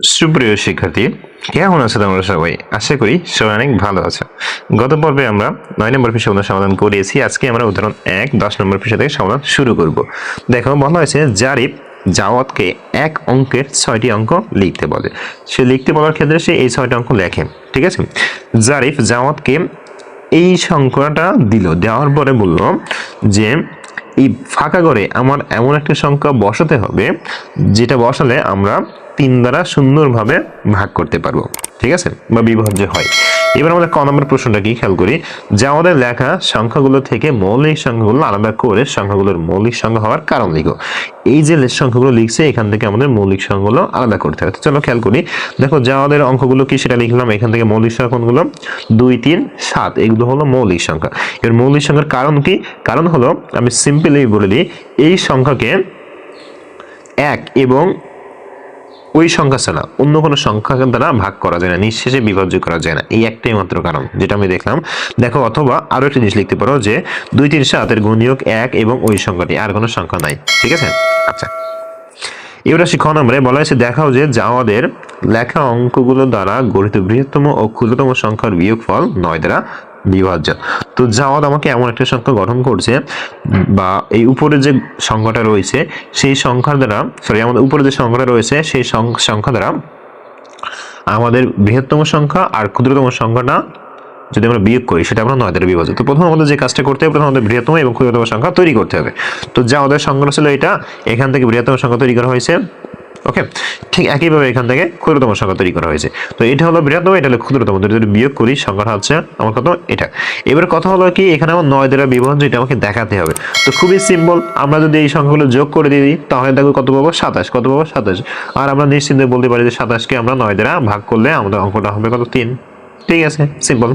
সুপ্রিয় শিক্ষার্থী, কেমন আছে তোমরা সবাই? আশা করি সবাই অনেক ভালো আছে। গত পর্বে আমরা নয় নম্বর পৃষ্ঠা সমাধান করিয়েছি। আজকে আমরা উদাহরণ এক, দশ নম্বর পৃষ্ঠা থেকে সমাধান শুরু করব। দেখো, বলা হয়েছে জারিফ জাওয়াতকে এক অঙ্কের ছয়টি অঙ্ক লিখতে বলে। সে লিখতে বলার ক্ষেত্রে সে এই ছয়টি অঙ্ক লেখে, ঠিক আছে? জারিফ জাওয়াতকে এই সংখ্যাটা দিল। দেওয়ার পরে বলল যে, এই ফাঁকা করে আমার এমন একটা সংখ্যা বসাতে হবে, যেটা বসালে আমরা তিন দ্বারা সুন্দরভাবে ভাগ করতে পারব, ঠিক আছে? বা বিভাজ্য হয়। এবার আমাদের ক নম্বর প্রশ্নটা কি খেয়াল করি? যে আমাদের লেখা সংখ্যাগুলো থেকে মৌলিক সংখ্যাগুলো আলাদা করে সংখ্যাগুলোর মৌলিক সংখ্যা হওয়ার কারণ লিখো এই যে সংখ্যাগুলো লিখছে, এখান থেকে আমাদের মৌলিক সংখ্যাগুলো আলাদা করতে হবে। চলো খেয়াল করি। দেখো, যে আমাদের অঙ্কগুলো কি সেটা লিখলাম, এখান থেকে মৌলিক সংখ্যা কোনগুলো? দুই, তিন, সাত, এগুলো হলো মৌলিক সংখ্যা। এর মৌলিক সংখ্যার কারণ কি? কারণ হলো, আমি সিম্পলি বলে দিই, এই সংখ্যাকে এক এবং ওই সংখ্যা ছাড়া, অন্য কোনো সংখ্যা দ্বারা ভাগ করা যায় না, নিঃশেষে বিভাজ্য করা যায় না। এই একটাই মাত্র কারণ, যেটা আমি দেখলাম। দেখো, অথবা আরও একটা জিনিস লিখতে পারো যে দুই, তিন সাতের গুণিয়ক এক এবং ওই সংখ্যাটি, আর কোনো সংখ্যা নাই। ঠিক আছে? আচ্ছা। এবার আসি নম্বরে, বলা হয়েছে, দেখাও যে যাওয়াদের লেখা অঙ্কগুলো দ্বারা গঠিত বৃহত্তম ও ক্ষুদ্রতম সংখ্যার বিয়োগফল নয় দ্বারা বিভাজ্য। তো জাওয়াদ আমাকে এমন একটা সংখ্যা গঠন করছে, বা এই উপরে যে সংখ্যাটা রয়েছে, সেই সংখ্যার দ্বারা সরি আমাদের উপরে যে সংখ্যাটা রয়েছে, সেই সংখ্যা দ্বারা আমাদের বৃহত্তম সংখ্যা আর ক্ষুদ্রতম সংখ্যাটা যদি আমরা বিয়োগ করি, সেটা আমরা নয় দ্বারা বিভাজ্য। তো প্রথম আমাদের যে কাজটা করতে হবে, প্রথম আমাদের বৃহত্তম এবং ক্ষুদ্রতম সংখ্যা তৈরি করতে হবে। তো যা আমাদের সংখ্যা ছিল এটা, এখান থেকে বৃহত্তম সংখ্যা তৈরি করা হয়েছে। ওকে ঠিক একইভাবে এখান থেকে ক্ষুদ্রতম সংখ্যা তৈরি করা হয়েছে। তো এটা হলো বৃহত্তম, এটা হলো ক্ষুদ্রতম। যদি বিয়োগ করি সংখ্যাটা হচ্ছে আমার কত? এটা। এবার কথা হলো কি, এখানে আমার নয় দ্বারা বিভাজ্য এটা আমাকে দেখাতে হবে। তো খুবই সিম্পল আমরা যদি এই সংখ্যাগুলো যোগ করে দিই, তাহলে দেখো কত পাবো? সাতাশ। কত পাবো? সাতাশ। আর আমরা নিশ্চিন্তে বলতে পারি যে সাতাশকে আমরা নয় দ্বারা ভাগ করলে আমাদের অঙ্কটা হবে কত? তিন। ঠিক আছে সিম্পল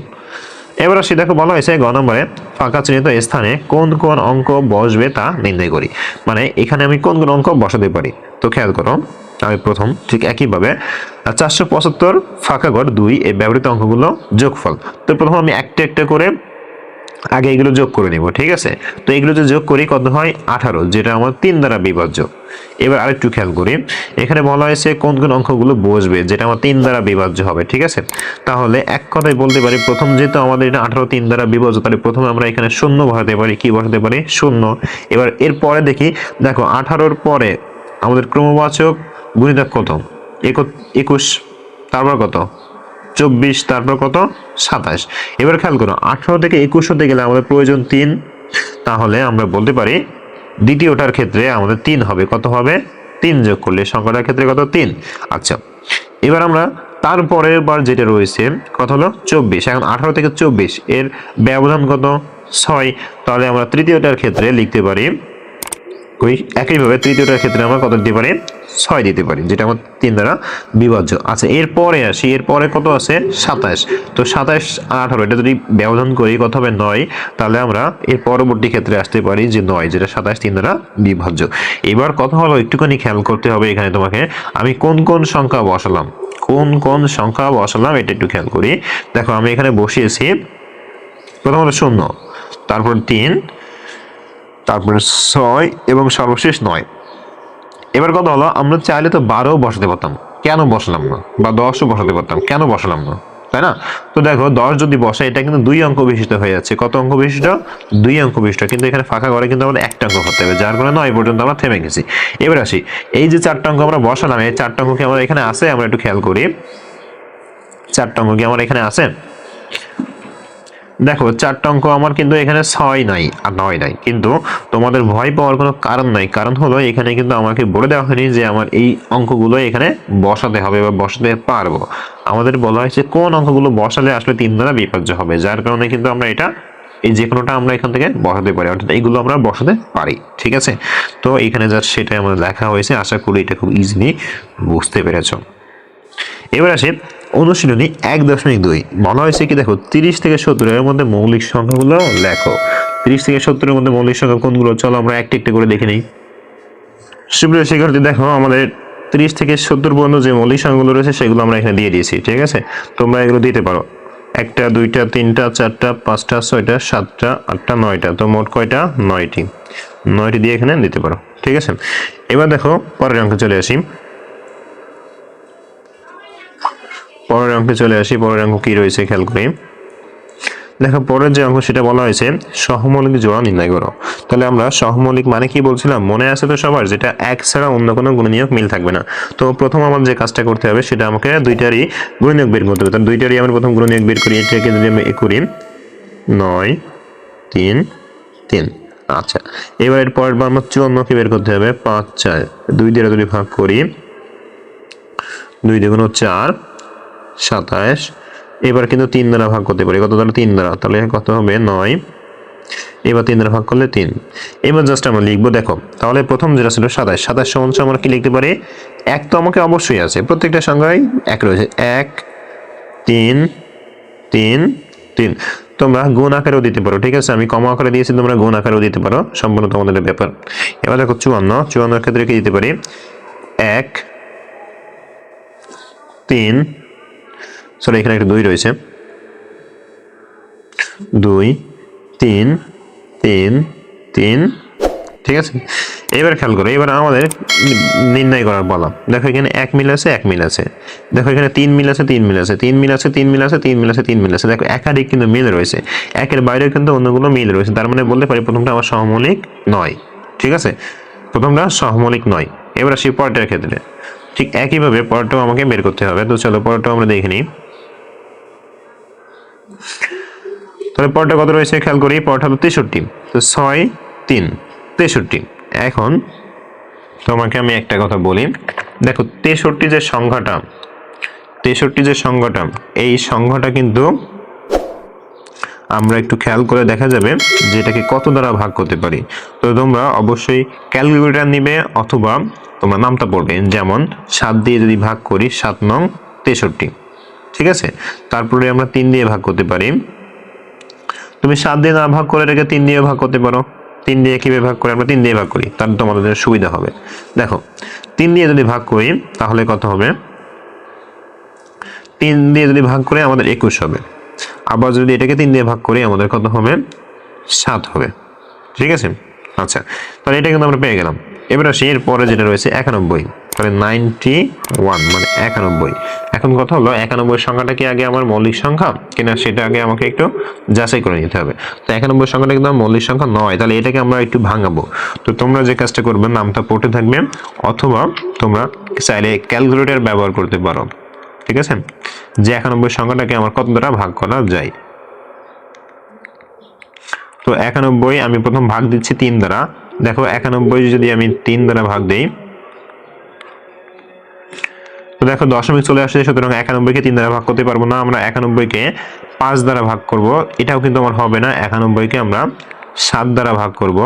এবার আসি, দেখো বলা হয়েছে গ নম্বরে, ফাঁকা চিহ্নিত স্থানে কোন কোন অঙ্ক বসবে তা নির্ণয় করি। মানে এখানে আমি কোন কোন অঙ্ক বসাতে পারি। তো খেয়াল করো, আমি প্রথম ঠিক একইভাবে চারশো পঁচাত্তর ফাঁকা ঘর দুই এই ব্যবহৃত অঙ্কগুলো যোগফল। তো প্রথম আমি একটা একটা করে আগে এগুলো যোগ করে নিব, ঠিক আছে? তো এগুলো যে যোগ করি কত হয়? আঠারো, যেটা আমার তিন দ্বারা বিভাজ্য। এবার আরেকটু খেয়াল করি, এখানে বলা হয়েছে কোন কোন অঙ্কগুলো বসবে, যেটা আমার তিন দ্বারা বিভাজ্য হবে, ঠিক আছে? তাহলে এক কথায় বলতে পারি, প্রথম যেহেতু আমাদের এটা আঠারো তিন দ্বারা বিভাজ্য, তাহলে প্রথমে আমরা এখানে শূন্য বসাতে পারি, কি বসাতে পারি? শূন্য। এবার এর পরে দেখি, দেখো, আঠারোর পরে আমাদের ক্রমবাচক গুণিতক কত? একুশ, তারপর কত? চব্বিশ, তারপর কত? সাতাশ। এবার খেয়াল করো, আঠারো থেকে একুশ হতে গেলে আমাদের প্রয়োজন তিন। তাহলে আমরা বলতে পারি, দ্বিতীয়টার ক্ষেত্রে আমাদের তিন হবে। কত হবে? তিন যোগ করলে সংখ্যাটার ক্ষেত্রে কত? তিন। আচ্ছা এবার আমরা তারপরের বার যেটা রয়েছে, কত হলো? চব্বিশ। এখন আঠারো থেকে চব্বিশ, এর ব্যবধান কত? ছয়। তাহলে আমরা তৃতীয়টার ক্ষেত্রে লিখতে পারি একইভাবে তৃতীয়টার ক্ষেত্রে আমরা কত দিতে পারি? ছয় দিতে পারি, যেটা আমার তিন দ্বারা বিভাজ্য। আচ্ছা এরপরে আসি, এরপরে কত আছে? সাতাশ। তো সাতাশ আঠারো, এটা যদি ব্যবধান করি, কত হবে? নয়। তাহলে আমরা এর পরবর্তী ক্ষেত্রে আসতে পারি যে নয়, যেটা সাতাশ তিন দ্বারা বিভাজ্য। এবার কথা হলো, একটুখানি খেয়াল করতে হবে এখানে তোমাকে, আমি কোন কোন সংখ্যা বসালাম? কোন কোন সংখ্যা বসালাম? এটা একটু খেয়াল করি। দেখো, আমি এখানে বসিয়েছি প্রথমত শূন্য, তারপর তিন, তারপরে ছয় এবং সর্বশেষ নয়। এবার কথা হলো, আমরা চাইলে তো বারো বসাতে পারতাম। কেন বসালাম না? বা দশও বসাতে পারতাম। কেন বসালাম না? তাই না? তো দেখো, দশ যদি বসে, এটা কিন্তু দুই অঙ্ক বিশিষ্ট হয়ে যাচ্ছে। কত অঙ্ক বিশিষ্ট? দুই অঙ্ক বিশিষ্ট। কিন্তু এখানে ফাঁকা ঘরে কিন্তু আমাদের একটা অঙ্ক করতে হবে, যার কারণে নয় পর্যন্ত আমরা থেমে গেছি। এবার আসি, এই যে চারটা অঙ্ক আমরা বসালাম, এই চারটা অঙ্ক কি আমার এখানে আছে? আমরা একটু খেয়াল করি। চারটা অঙ্ক কি আমার এখানে আছে? দেখো, চারটা অঙ্ক আমার কিন্তু এখানে ছয় নাই আর নয় নাই। কিন্তু তোমাদের ভয় পাওয়ার কোনো কারণ নাই। কারণ হলো, এখানে কিন্তু আমাকে বলে দেওয়া হয়নি যে আমার এই অঙ্কগুলো এখানে বসাতে হবে বা বসাতে পারব। আমাদের বলা হয়েছে কোন অঙ্কগুলো বসালে আসলে তিন দ্বারা বিভাজ্য হবে। যার কারণে কিন্তু আমরা এটা, এই যে কোনোটা আমরা এখান থেকে বসাতে পারি, অর্থাৎ এইগুলো আমরা বসাতে পারি। ঠিক আছে? তো এখানে যা সেটাই আমাদের লেখা হয়েছে। আশা করি এটা খুব ইজিলি বুঝতে পেরেছ। এবার আসে অনুশীলনী এক দশমিক দুই। বলা হয়েছে কি, দেখো, তিরিশ থেকে সত্তরের মধ্যে মৌলিক সংখ্যাগুলো লেখো। তিরিশ থেকে সত্তরের মধ্যে মৌলিক সংখ্যা কোনগুলো? চলো আমরা একটা একটি করে দেখে নিই। সুপ্রিয় শিক্ষার্থী, দেখো, আমাদের তিরিশ থেকে সত্তর পর্যন্ত যে মৌলিক সংখ্যাগুলো রয়েছে, সেগুলো আমরা এখানে দিয়ে দিয়েছি, ঠিক আছে? তোমরা এগুলো দিতে পারো। একটা, দুইটা, তিনটা, চারটা, পাঁচটা, ছয়টা, সাতটা, আটটা, নয়টা। তো মোট কয়টা? নয়টি। নয়টি দিয়ে এখানে দিতে পারো, ঠিক আছে? এবার দেখো, পরের অঙ্কে চলে আসি। পরের অঙ্কে চলে আসি, পরের অঙ্ক কি রয়েছে খেয়াল করি। দেখো, পরের যে অঙ্ক সেটা বলা হয়েছে, সহমৌলিক জোড়া নির্ণয় করো। তাহলে আমরা সহমৌলিক মানে কি বলছিলাম? মনে আছে তো সবার, যেটা এক ছাড়া অন্য কোনো গুণনীয়ক মিল থাকবে না। তো প্রথম আমার যে কাজটা করতে হবে, সেটা আমাকে দুইটারই গুণনীয়ক বের করতে হবে। তাহলে দুইটারই আমরা প্রথম গুণনীয়ক বের করি, এটাকে যদি আমি করি, নয়, তিন তিন। আচ্ছা এবার এর পরের বার আমার চুয়ান্নকে বের করতে হবে, পাঁচ, চার। দুই দিয়ে যদি ভাগ করি, দুই দ্বিগুণ চার সাতাশ। এবার কিন্তু তিন দ্বারা ভাগ করতে পারি। কত দ্বারা তিন দ্বারা? তাহলে কত হবে? নয়। এবার তিন দ্বারা ভাগ করলে তিন। এবার জাস্ট আমরা লিখব, দেখো, তাহলে প্রথম যেটা ছিল সাতাশ। সাতাশ সমান আমরা কি লিখতে পারি? এক তো আমাকে অবশ্যই আছে। প্রত্যেকটা সংখ্যায় এক রয়েছে। এক, তিন তিন তিন। তোমরা গুণ আকারেও দিতে পারো, ঠিক আছে? আমি কম আকারে দিয়েছি, তোমরা গুণ আকারেও দিতে পারো। সম্পূর্ণ তোমাদের ব্যাপার। এবার দেখো চুয়ান্ন। চুয়ান্নর ক্ষেত্রে কি দিতে পারি? এক, তিন সরি এখানে একটা দুই রয়েছে। দুই, তিন তিন তিন। ঠিক আছে? এবার খেয়াল করো, এবার আমাদের নির্ণয় করার বলা। দেখো এখানে এক মিল আছে, এক মিল আছে। দেখো এখানে তিন মিল আছে, তিন মিল আছে। তিন মিল আছে, তিন মিল আছে, তিন মিল আছে, তিন মিল আছে। দেখো একাধিক কিন্তু মিল রয়েছে। একের বাইরেও কিন্তু অন্যগুলো মিল রয়েছে। তার মানে বলতে পারি প্রথমটা আমার সহমৌলিক নয়। ঠিক আছে? প্রথমটা সহমৌলিক নয়। এবার আসি পরেরটার ক্ষেত্রে। ঠিক একইভাবে পরেরটাও আমাকে বের করতে হবে। তো চলো পরেরটাও আমরা দেখে নিই। তাহলে পরটা কত রয়েছে? খেয়াল করি, পরটা হলো তেষট্টি। তো ছয়, তিন, তেষট্টি। এখন তোমাকে আমি একটা কথা বলি। দেখো, তেষট্টি যে সংখ্যাটা, তেষট্টি যে সংখ্যাটা, এই সংখ্যাটা কিন্তু আমরা একটু খেয়াল করে দেখা যাবে যে এটাকে কত দ্বারা ভাগ করতে পারি। তো তোমরা অবশ্যই ক্যালকুলেটর নিবে অথবা তোমরা নামটা পড়বে, যেমন সাত দিয়ে যদি ভাগ করি, সাত নং তেষট্টি। ঠিক আছে? তারপরে আমরা তিন দিয়ে ভাগ করতে পারি। তুমি সাত দিয়ে না ভাগ করে এটাকে তিন দিয়ে ভাগ করতে পারো। তিন দিয়ে কীভাবে ভাগ করে? আমরা তিন দিয়ে ভাগ করি। তাহলে তোমাদের সুবিধা হবে। দেখো, তিন দিয়ে যদি ভাগ করি, তাহলে কত হবে? তিন দিয়ে যদি ভাগ করে, আমাদের একুশ হবে। আবার যদি এটাকে তিন দিয়ে ভাগ করি, আমাদের কত হবে? সাত হবে। ঠিক আছে? আচ্ছা তাহলে এটা কিন্তু আমরা পেয়ে গেলাম। এবার আসি, এর পরে যেটা রয়েছে, একানব্বই। তাহলে নাইনটি ওয়ান মানে একানব্বই। এখন কথা হলো, একানব্বই সংখ্যাটা কি আগে আমার মৌলিক সংখ্যা? কিনা সেটা আগে আমাকে একটু যাচাই করে নিতে হবে। তো একানব্বই সংখ্যাটা কিন্তু মৌলিক সংখ্যা নয়, তাহলে এটাকে আমরা একটু ভাঙাবো। তো তোমরা যে কাজটা করবে, নামটা পড়তে থাকবে, অথবা তোমরা চাইলে ক্যালকুলেটর ব্যবহার করতে পারো। ঠিক আছে? যে একানব্বই সংখ্যাটাকে আমার কত দ্বারা ভাগ করা যায়? তো একানব্বই আমি প্রথম ভাগ দিচ্ছি তিন দ্বারা দেখো, একানব্বই যদি আমি তিন দ্বারা ভাগ দিই, তো দেখো দশমিক চলে আসছে সুতরাং একানব্বইকে তিন দ্বারা ভাগ করতে পারব না, আমরা একানব্বইকে পাঁচ দ্বারা ভাগ করব। এটাও কিন্তু আমার হবে না, একানব্বইকে আমরা সাত দ্বারা ভাগ করব।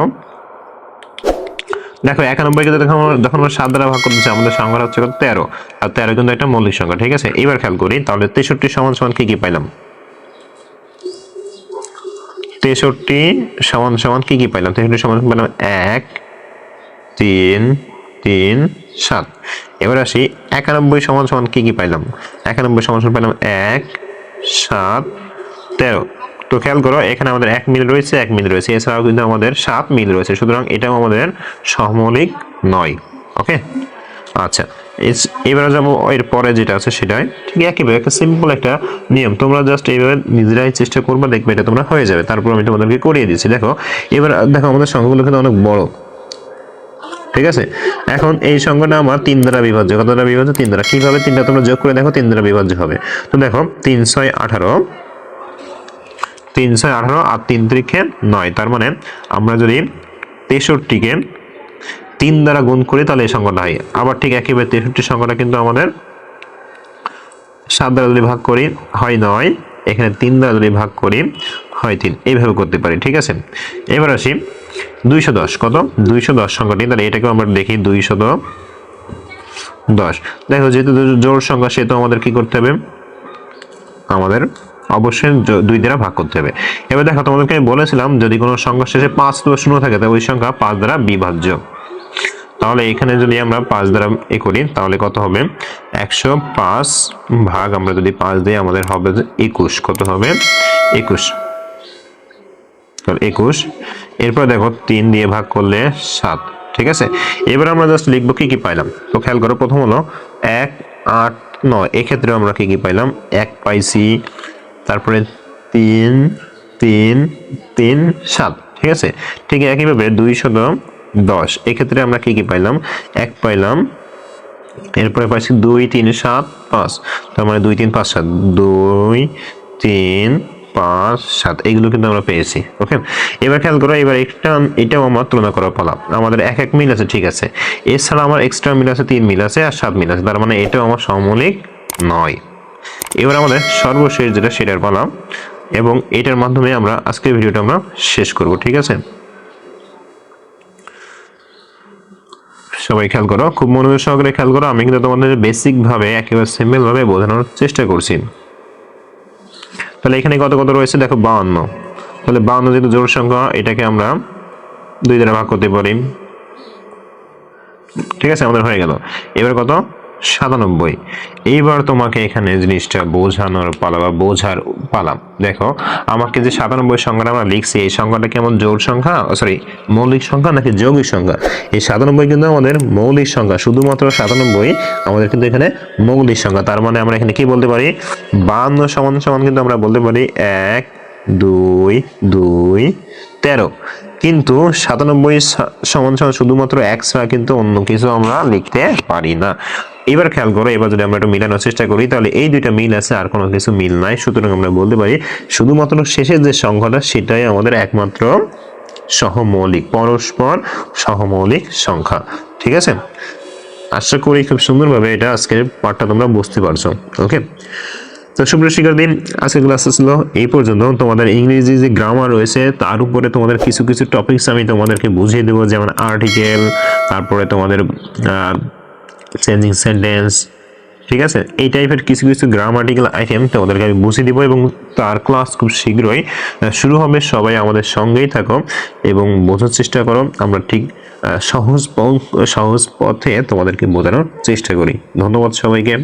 দেখো, একানব্বইকে যখন যখন আমরা সাত দ্বারা ভাগ করতেছি আমাদের সংখ্যা হচ্ছে তেরো, আর তেরো কিন্তু একটা মৌলিক সংখ্যা, ঠিক আছে? এবার খেয়াল করি, তাহলে তেষট্টি সমান সমান কি কি পাইলাম? তেষট্টি সমান সমান কি কি পাইলাম? তেষট্টি সমান পেলাম এক, তিন তিন, সাত। এবার আসি, একানব্বই সমান সমান কি কি পাইলাম? একানব্বই সমান সমান পেলাম এক, সাত, তেরো। তো খেয়াল করো, এখানে আমাদের এক মিল রয়েছে, এক মিল রয়েছে। এছাড়াও কিন্তু আমাদের সাত মিল রয়েছে। সুতরাং এটাও আমাদের সমলিক নয়, ওকে? আচ্ছা এবারে যাব এর পরে যেটা আছে সেটাই। ঠিক একইভাবে একটা সিম্পল একটা নিয়ম। তোমরা জাস্ট এইভাবে নিজেরাই চেষ্টা করবে, দেখবে এটা তোমরা হয়ে যাবে। তারপর আমি তোমাদেরকে করিয়ে দিচ্ছি। দেখো, এবার দেখো আমাদের সংখ্যাগুলো কিন্তু অনেক বড়। ঠিক আছে? এখন এই সংখ্যাটা আমার তিন দ্বারা বিভাজ্য। কত দ্বারা বিভাজ্য? তিন দ্বারা। কীভাবে তিনটা তোমরা যোগ করে দেখো, তিন দ্বারা বিভাজ্য হবে। তো দেখো, তিন ছয় আঠারো, তিন ছয় আঠারো আর তিন ত্রিখে নয়। তার মানে আমরা যদি তেষট্টিকে তিন দ্বারা গুণ করি, তাহলে এই সংখ্যাটা হয় আবার ঠিক একইভাবে তেষট্টি সংখ্যাটা কিন্তু আমাদের সাত দ্বারা যদি ভাগ করি, হয় নয়। এখানে তিন দ্বারা যদি ভাগ করি, হয় তিন। এইভাবে করতে পারি, ঠিক আছে? এবার আসি, দুইশো দশ। কত? দুইশো দশ সংখ্যাটি তাহলে এটাকেও আমরা দেখি, দুইশো দশ। দেখো, যেহেতু জোড় সংখ্যা সেহেতু আমাদের কি করতে হবে? আমাদের অবশ্যই দুই দ্বারা ভাগ করতে হবে। এবার দেখো, তোমাদেরকে আমি বলেছিলাম, যদি কোনো সংখ্যা শেষে পাঁচ শূন্য থাকে, তাহলে ওই সংখ্যা পাঁচ দ্বারা বিভাজ্য। তাহলে এখানে যদি আমরা পাঁচ দ্বারা এ করি, তাহলে কত হবে? একশো পাঁচ ভাগ আমরা যদি পাঁচ দিই, আমাদের হবে একুশ। কত হবে? একুশ। একুশ। এরপর দেখো, তিন দিয়ে ভাগ করলে সাত। ঠিক আছে? এবার আমরা জাস্ট লিখব কি কি পাইলাম। তো খেয়াল করো, প্রথম হলো এক, আট, নয়। এক্ষেত্রে আমরা কি কি পাইলাম? এক পাইছি, তারপরে তিন তিন তিন, সাত। ঠিক আছে? ঠিক একইভাবে দুই শত দশ। এক্ষেত্রে আমরা কি কি পাইলাম? এক পাইলাম, এরপরে পাইছি দুই, তিন, সাত, পাঁচ। তার মানে দুই, তিন, পাঁচ, সাত। দুই, তিন, পাঁচ, সাত। এইগুলো কিন্তু আমরা পেয়েছি, ওকে? এবার খেয়াল করো, এবার একটা এটাও আমার তুলনা করা পালা আমাদের এক এক মিল আছে, ঠিক আছে। এছাড়া আমার এক্সট্রা মিল আছে, তিন মিল আছে, আর সাত মিল আছে। তার মানে এটাও আমার সমমৌলিক নয়। এবার আমাদের সর্বশেষ যেটা, সেটার পালা এবং এটার মাধ্যমে আমরা আজকের ভিডিওটা আমরা শেষ করব, ঠিক আছে? সবাই খেয়াল করো, খুব মনোযোগ সহকারে খেয়াল করো, আমি কিন্তু তোমাদের বেসিক ভাবে, একেবারে সিম্পল ভাবে বোঝানোর চেষ্টা করছি। তাহলে এখানে কত কত রয়েছে? দেখো বাউন্ন। তাহলে বাউন্ন যেহেতু জোড় সংখ্যা, এটাকে আমরা দুই দ্বারা ভাগ করতে পারি। ঠিক আছে, আমাদের হয়ে গেল। এবার কত? সাতানব্বই। এইবার তোমাকে এখানে জিনিসটা বোঝানোর পালা বা বোঝার পালা দেখো, আমাকে যে সাতানব্বই সংখ্যাটা আমরা লিখছি, এই সংখ্যাটা কেমন জোড় সংখ্যা? সরি মৌলিক সংখ্যা নাকি যৌগিক সংখ্যা? এই সাতানব্বই কিন্তু আমাদের মৌলিক সংখ্যা, শুধুমাত্র সাতানব্বই, আমাদের কিন্তু এখানে মৌলিক সংখ্যা। তার মানে আমরা এখানে কি বলতে পারি? বান্ন সমান সমান কিন্তু আমরা বলতে পারি এক, দুই দুই, তেরো। কিন্তু সাতানব্বই সমান সমান শুধুমাত্র এক ছাড়া কিন্তু অন্য কিছু আমরা লিখতে পারি না। এবার খেয়াল করো, এবার যদি আমরা একটু মিলানোর চেষ্টা করি, তাহলে এই দুইটা মিল আছে, আর কোনো কিছু মিল নাই। সুতরাং আমরা বলতে পারি, শুধুমাত্র শেষের যে সংখ্যাটা, সেটাই আমাদের একমাত্র সহমৌলিক, পরস্পর সহমৌলিক সংখ্যা। ঠিক আছে? আশা করি খুব সুন্দরভাবে এটা আজকের পাঠটা তোমরা বুঝতে পারছ। ওকে? তো সুপ্রিয় শিক্ষার্থী, আজকের ক্লাস ছিল এই পর্যন্ত। তোমাদের ইংরেজি যে গ্রামার রয়েছে, তার উপরে তোমাদের কিছু কিছু টপিকস আমি তোমাদেরকে বুঝিয়ে দেবো, যেমন আর্টিকেল তারপরে তোমাদের চেঞ্জিং সেন্টেন্স ঠিক আছে? এই টাইপের কিছু কিছু গ্রামাটিক্যাল আইটেম তোমাদেরকে আমি বুঝিয়ে দিব এবং তার ক্লাস খুব শীঘ্রই শুরু হবে। সবাই আমাদের সঙ্গেই থাকো এবং বোঝার চেষ্টা করো। আমরা ঠিক সহজ সহজ পথে তোমাদেরকে বোঝানোর চেষ্টা করি। ধন্যবাদ সবাইকে।